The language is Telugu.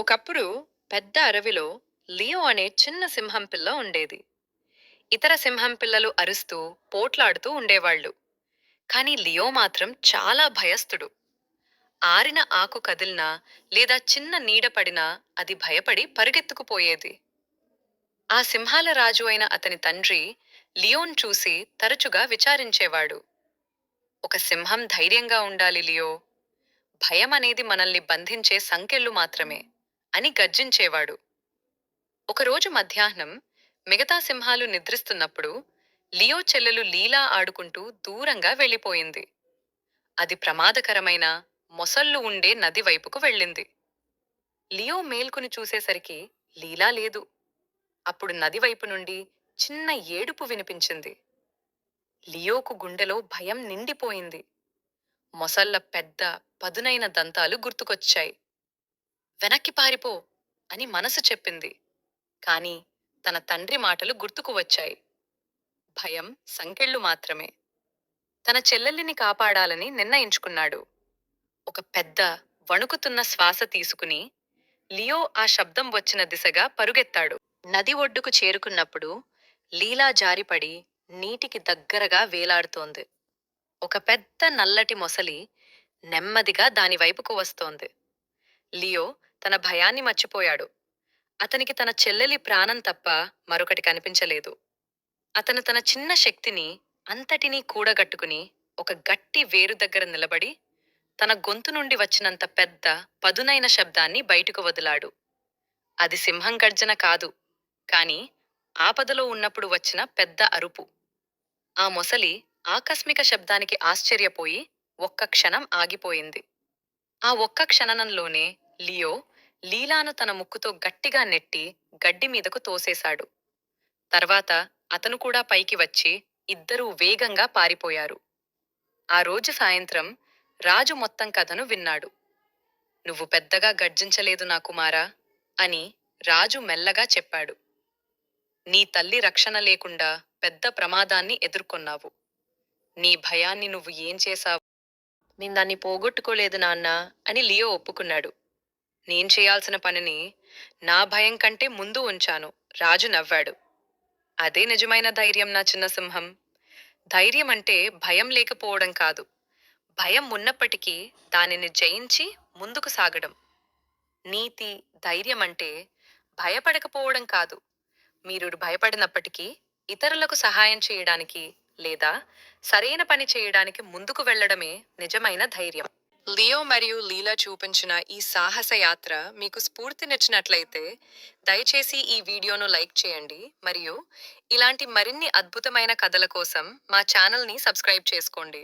ఒకప్పుడు పెద్ద అడవిలో లియో అనే చిన్న సింహం పిల్ల ఉండేది. ఇతర సింహం పిల్లలు అరుస్తూ పోట్లాడుతూ ఉండేవాళ్ళు. కాని లియో మాత్రం చాలా భయస్థుడు. ఆరిన ఆకు కదిలినా లేదా చిన్న నీడ పడినా అది భయపడి పరుగెత్తుకుపోయేది. ఆ సింహాల రాజు అయిన అతని తండ్రి లియోన్ చూసి తరచుగా విచారించేవాడు. ఒక సింహం ధైర్యంగా ఉండాలి లియో. భయం అనేది మనల్ని బంధించే సంకెళ్ళు మాత్రమే. అని గర్జించేవాడు. ఒకరోజు మధ్యాహ్నం మిగతా సింహాలు నిద్రిస్తున్నప్పుడు లియో చెల్లెలు లీలా ఆడుకుంటూ దూరంగా వెళ్ళిపోయింది. అది ప్రమాదకరమైన మొసళ్ళు ఉండే నది వైపుకు వెళ్ళింది. లియో మేల్కుని చూసేసరికి లీలా లేదు. అప్పుడు నది వైపు నుండి చిన్న ఏడుపు వినిపించింది. లియోకు గుండెలో భయం నిండిపోయింది. మొసళ్ళ పెద్ద పదునైన దంతాలు గుర్తుకొచ్చాయి. వెనక్కి పారిపో అని మనసు చెప్పింది. కాని తన తండ్రి మాటలు గుర్తుకు వచ్చాయి. భయం సంకెళ్ళు మాత్రమే. తన చెల్లెల్లిని కాపాడాలని నిర్ణయించుకున్నాడు. ఒక పెద్ద వణుకుతున్న శ్వాస తీసుకుని లియో ఆ శబ్దం వచ్చిన దిశగా పరుగెత్తాడు. నది ఒడ్డుకు చేరుకున్నప్పుడు లీలా జారిపడి నీటికి దగ్గరగా వేలాడుతోంది. ఒక పెద్ద నల్లటి మొసలి నెమ్మదిగా దానివైపుకు వస్తోంది. లియో తన భయాన్ని మర్చిపోయాడు. అతనికి తన చెల్లెలి ప్రాణం తప్ప మరొకటి కనిపించలేదు. అతను తన చిన్న శక్తిని అంతటినీ కూడగట్టుకుని ఒక గట్టి వేరు దగ్గర నిలబడి తన గొంతు నుండి వచ్చినంత పెద్ద పదునైన శబ్దాన్ని బయటకు వదిలాడు. అది సింహం గర్జన కాదు కాని ఆపదలో ఉన్నప్పుడు వచ్చిన పెద్ద అరుపు. ఆ మొసలి ఆకస్మిక శబ్దానికి ఆశ్చర్యపోయి ఒక్క క్షణం ఆగిపోయింది. ఆ ఒక్క క్షణనంలోనే లియో లీలాను తన ముక్కుతో గట్టిగా నెట్టి గడ్డి మీదకు తోసేశాడు. తర్వాత అతను కూడా పైకి వచ్చి ఇద్దరూ వేగంగా పారిపోయారు. ఆ రోజు సాయంత్రం రాజు మొత్తం కథను విన్నాడు. నువ్వు పెద్దగా గర్జించలేదు నా కుమారా అని రాజు మెల్లగా చెప్పాడు. నీ తల్లి రక్షణ లేకుండా పెద్ద ప్రమాదాన్ని ఎదుర్కొన్నావు. నీ భయాన్ని నువ్వు ఏం చేశావు? నేను దాన్ని పోగొట్టుకోలేదు నాన్న అని లియో ఒప్పుకున్నాడు. నేను చేయాల్సిన పనిని నా భయం కంటే ముందు ఉంచాను. రాజు నవ్వాడు. అదే నిజమైన ధైర్యం నా చిన్న సింహం. ధైర్యం అంటే భయం లేకపోవడం కాదు. భయం ఉన్నప్పటికీ దానిని జయించి ముందుకు సాగడం. నీతి ధైర్యం అంటే భయపడకపోవడం కాదు. మీరు భయపడినప్పటికీ ఇతరులకు సహాయం చేయడానికి లేదా సరైన పని చేయడానికి ముందుకు వెళ్ళడమే నిజమైన ధైర్యం. లియో మరియు లీలా చూపించిన ఈ సాహస యాత్ర మీకు స్ఫూర్తినిచ్చినట్లయితే దయచేసి ఈ వీడియోను లైక్ చేయండి మరియు ఇలాంటి మరిన్ని అద్భుతమైన కథల కోసం మా ఛానల్ని సబ్స్క్రైబ్ చేసుకోండి.